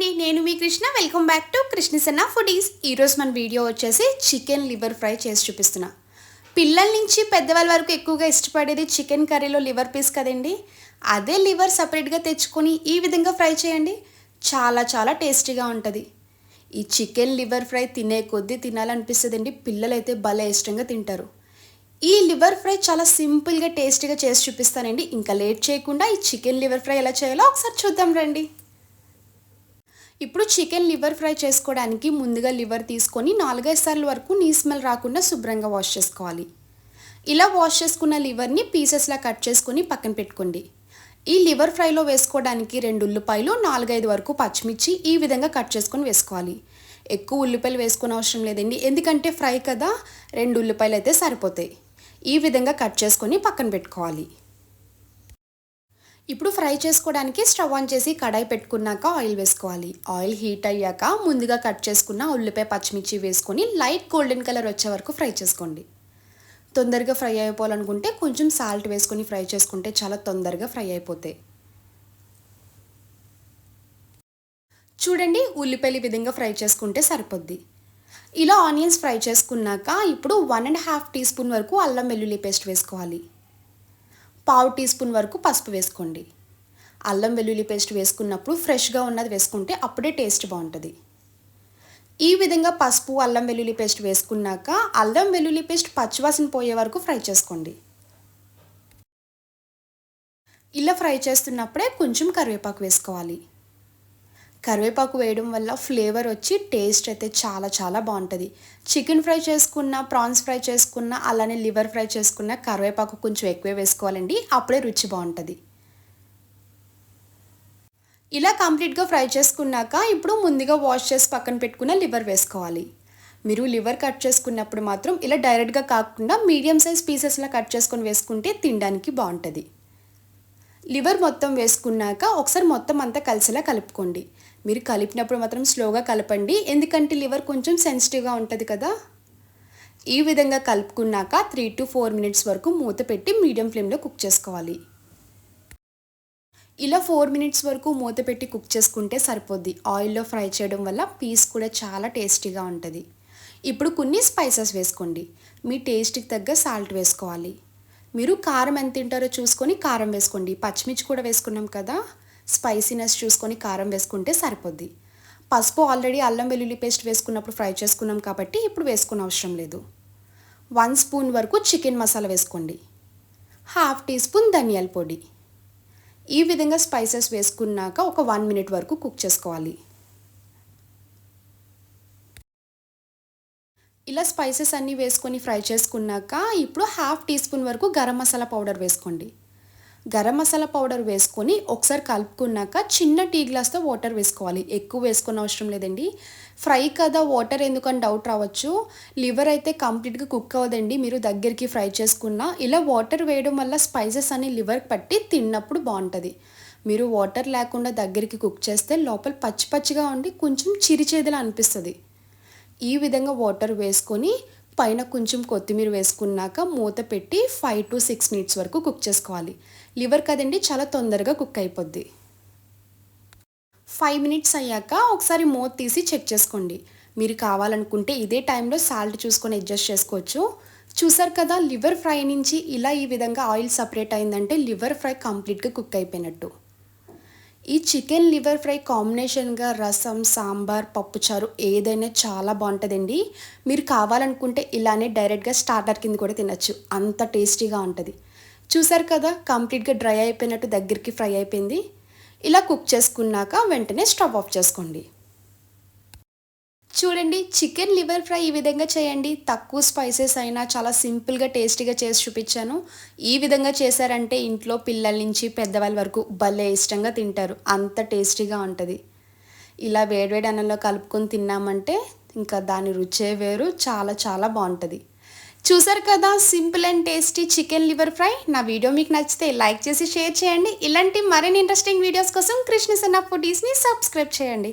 అండి నేను మీ Krishna. Welcome back to Krishnasanna foodies ఈరోజు మన వీడియో వచ్చేసి చికెన్ లివర్ ఫ్రై చేసి చూపిస్తున్నా. పిల్లల నుంచి పెద్దవాళ్ళ వరకు ఎక్కువగా ఇష్టపడేది చికెన్ కర్రీలో లివర్ పీస్ కదండి. అదే లివర్ సపరేట్గా తెచ్చుకొని ఈ విధంగా ఫ్రై చేయండి. చాలా చాలా టేస్టీగా ఉంటుంది. ఈ చికెన్ లివర్ ఫ్రై తినే కొద్దీ తినాలనిపిస్తుందండి. పిల్లలైతే భలే ఇష్టంగా తింటారు. ఈ లివర్ ఫ్రై చాలా సింపుల్గా టేస్టీగా చేసి చూపిస్తానండి. ఇంకా లేట్ చేయకుండా ఈ చికెన్ లివర్ ఫ్రై ఎలా చేయాలో ఒకసారి చూద్దాం రండి. ఇప్పుడు చికెన్ లివర్ ఫ్రై చేసుకోవడానికి ముందుగా లివర్ తీసుకొని నాలుగైదు సార్లు వరకు నీ స్మెల్ రాకుండా శుభ్రంగా వాష్ చేసుకోవాలి. ఇలా వాష్ చేసుకున్న లివర్ని పీసెస్లా కట్ చేసుకొని పక్కన పెట్టుకోండి. ఈ లివర్ ఫ్రైలో వేసుకోవడానికి రెండు ఉల్లిపాయలు నాలుగైదు వరకు పచ్చిమిర్చి ఈ విధంగా కట్ చేసుకొని వేసుకోవాలి. ఎక్కువ ఉల్లిపాయలు వేసుకునే అవసరం లేదండి. ఎందుకంటే ఫ్రై కదా రెండు ఉల్లిపాయలు అయితే సరిపోతాయి. ఈ విధంగా కట్ చేసుకొని పక్కన పెట్టుకోవాలి. ఇప్పుడు ఫ్రై చేసుకోవడానికి స్టవ్ ఆన్ చేసి కడాయి పెట్టుకున్నాక ఆయిల్ వేసుకోవాలి. ఆయిల్ హీట్ అయ్యాక ముందుగా కట్ చేసుకున్న ఉల్లిపాయ పచ్చిమిర్చి వేసుకొని లైట్ గోల్డెన్ కలర్ వచ్చే వరకు ఫ్రై చేసుకోండి. తొందరగా ఫ్రై అయిపోవాలనుకుంటే కొంచెం సాల్ట్ వేసుకొని ఫ్రై చేసుకుంటే చాలా తొందరగా ఫ్రై అయిపోతాయి. చూడండి ఉల్లిపాయలు విధంగా ఫ్రై చేసుకుంటే సరిపోద్ది. ఇలా ఆనియన్స్ ఫ్రై చేసుకున్నాక ఇప్పుడు one and half teaspoon వరకు అల్లం వెల్లుల్లి పేస్ట్ వేసుకోవాలి. పావు టీ స్పూన్ వరకు పసుపు వేసుకోండి. అల్లం వెల్లుల్లి పేస్ట్ వేసుకున్నప్పుడు ఫ్రెష్గా ఉన్నది వేసుకుంటే అప్పుడే టేస్ట్ బాగుంటుంది. ఈ విధంగా పసుపు అల్లం వెల్లుల్లి పేస్ట్ వేసుకున్నాక అల్లం వెల్లుల్లి పేస్ట్ పచ్చివాసన పోయే వరకు ఫ్రై చేసుకోండి. ఇలా ఫ్రై చేస్తున్నప్పుడే కొంచెం కరివేపాకు వేసుకోవాలి. కరివేపాకు వేయడం వల్ల ఫ్లేవర్ వచ్చి టేస్ట్ అయితే చాలా చాలా బాగుంటుంది. చికెన్ ఫ్రై చేసుకున్న ప్రాన్స్ ఫ్రై చేసుకున్న అలానే లివర్ ఫ్రై చేసుకున్న కరివేపాకు కొంచెం ఎక్కువే వేసుకోవాలండి. అప్పుడే రుచి బాగుంటుంది. ఇలా కంప్లీట్గా ఫ్రై చేసుకున్నాక ఇప్పుడు ముందుగా వాష్ చేసి పక్కన పెట్టుకున్న లివర్ వేసుకోవాలి. మీరు లివర్ కట్ చేసుకున్నప్పుడు మాత్రం ఇలా డైరెక్ట్గా కాకుండా మీడియం సైజ్ పీసెస్లా కట్ చేసుకొని వేసుకుంటే తినడానికి బాగుంటుంది. లివర్ మొత్తం వేసుకున్నాక ఒకసారి మొత్తం అంతా కలిసేలా కలుపుకోండి. మీరు కలిపినప్పుడు మాత్రం స్లోగా కలపండి. ఎందుకంటే లివర్ కొంచెం సెన్సిటివ్గా ఉంటుంది కదా. ఈ విధంగా కలుపుకున్నాక త్రీ టు ఫోర్ మినిట్స్ వరకు మూత పెట్టి మీడియం ఫ్లేమ్లో కుక్ చేసుకోవాలి. ఇలా ఫోర్ మినిట్స్ వరకు మూత పెట్టి కుక్ చేసుకుంటే సరిపోద్ది. ఆయిల్లో ఫ్రై చేయడం వల్ల పీస్ కూడా చాలా టేస్టీగా ఉంటుంది. ఇప్పుడు కొన్ని స్పైసెస్ వేసుకోండి. మీ టేస్ట్కి తగ్గ సాల్ట్ వేసుకోవాలి. మీరు కారం ఎంత తింటారో చూసుకొని కారం వేసుకోండి. పచ్చిమిర్చి కూడా వేసుకున్నాం కదా. స్పైసీనెస్ చూసుకొని కారం వేసుకుంటే సరిపోద్ది. పసుపు ఆల్రెడీ అల్లం వెల్లుల్లి పేస్ట్ వేసుకున్నప్పుడు ఫ్రై చేసుకున్నాం కాబట్టి ఇప్పుడు వేసుకునే అవసరం లేదు. వన్ స్పూన్ వరకు చికెన్ మసాలా వేసుకోండి. హాఫ్ టీ స్పూన్ ధనియాల పొడి. ఈ విధంగా స్పైసెస్ వేసుకున్నాక ఒక వన్ మినిట్ వరకు కుక్ చేసుకోవాలి. ఇలా స్పైసెస్ అన్నీ వేసుకొని ఫ్రై చేసుకున్నాక ఇప్పుడు హాఫ్ టీ స్పూన్ వరకు గరం మసాలా పౌడర్ వేసుకోండి. గరం మసాలా పౌడర్ వేసుకొని ఒకసారి కలుపుకున్నాక చిన్న టీ గ్లాస్తో వాటర్ వేసుకోవాలి. ఎక్కువ వేసుకున్న అవసరం లేదండి. ఫ్రై కదా వాటర్ ఎందుకని డౌట్ రావచ్చు. లివర్ అయితే కంప్లీట్గా కుక్ అవ్వదండి. మీరు దగ్గరికి ఫ్రై చేసుకున్న ఇలా వాటర్ వేయడం వల్ల స్పైసెస్ అని లివర్కి పట్టి తిన్నప్పుడు బాగుంటుంది. మీరు వాటర్ లేకుండా దగ్గరికి కుక్ చేస్తే లోపల పచ్చి పచ్చిగా ఉండి కొంచెం చిరిచేదిలా అనిపిస్తుంది. ఈ విధంగా వాటర్ వేసుకొని పైన కొంచెం కొత్తిమీర వేసుకున్నాక మూత పెట్టి ఫైవ్ టు సిక్స్ మినిట్స్ వరకు కుక్ చేసుకోవాలి. లివర్ కదండి చాలా తొందరగా కుక్ అయిపోద్ది. ఫైవ్ మినిట్స్ అయ్యాక ఒకసారి మూత తీసి చెక్ చేసుకోండి. మీరు కావాలనుకుంటే ఇదే టైంలో సాల్ట్ చూసుకొని అడ్జస్ట్ చేసుకోవచ్చు. చూసారు కదా లివర్ ఫ్రై నుంచి ఇలా ఈ విధంగా ఆయిల్ సపరేట్ అయిందంటే లివర్ ఫ్రై కంప్లీట్గా కుక్ అయిపోయినట్టు. ఈ చికెన్ లివర్ ఫ్రై కాంబినేషన్గా రసం సాంబార్ పప్పుచారు ఏదైనా చాలా బాగుంటుందండి. మీరు కావాలనుకుంటే ఇలానే డైరెక్ట్గా స్టార్టర్ కింద కూడా తినచ్చు. అంత టేస్టీగా ఉంటుంది. చూసారు కదా కంప్లీట్గా డ్రై అయిపోయినట్టు దగ్గరికి ఫ్రై అయిపోయింది. ఇలా కుక్ చేసుకున్నాక వెంటనే స్టవ్ ఆఫ్ చేసుకోండి. చూడండి చికెన్ లివర్ ఫ్రై ఈ విధంగా చేయండి. తక్కువ స్పైసెస్ అయినా చాలా సింపుల్గా టేస్టీగా చేసి చూపించాను. ఈ విధంగా చేశారంటే ఇంట్లో పిల్లల నుంచి పెద్దవాళ్ళ వరకు భలే ఇష్టంగా తింటారు. అంత టేస్టీగా ఉంటుంది. ఇలా వేడివేడి అన్నంలో కలుపుకొని తిన్నామంటే ఇంకా దాని రుచే వేరు చాలా చాలా బాగుంటుంది. చూసారు కదా simple and tasty chicken liver fry. నా వీడియో మీకు నచ్చితే లైక్ చేసి షేర్ చేయండి. ఇలాంటి మరిన్ని ఇంట్రెస్టింగ్ వీడియోస్ కోసం కృష్ణ సన్న ఫుడీస్ని సబ్స్క్రైబ్ చేయండి.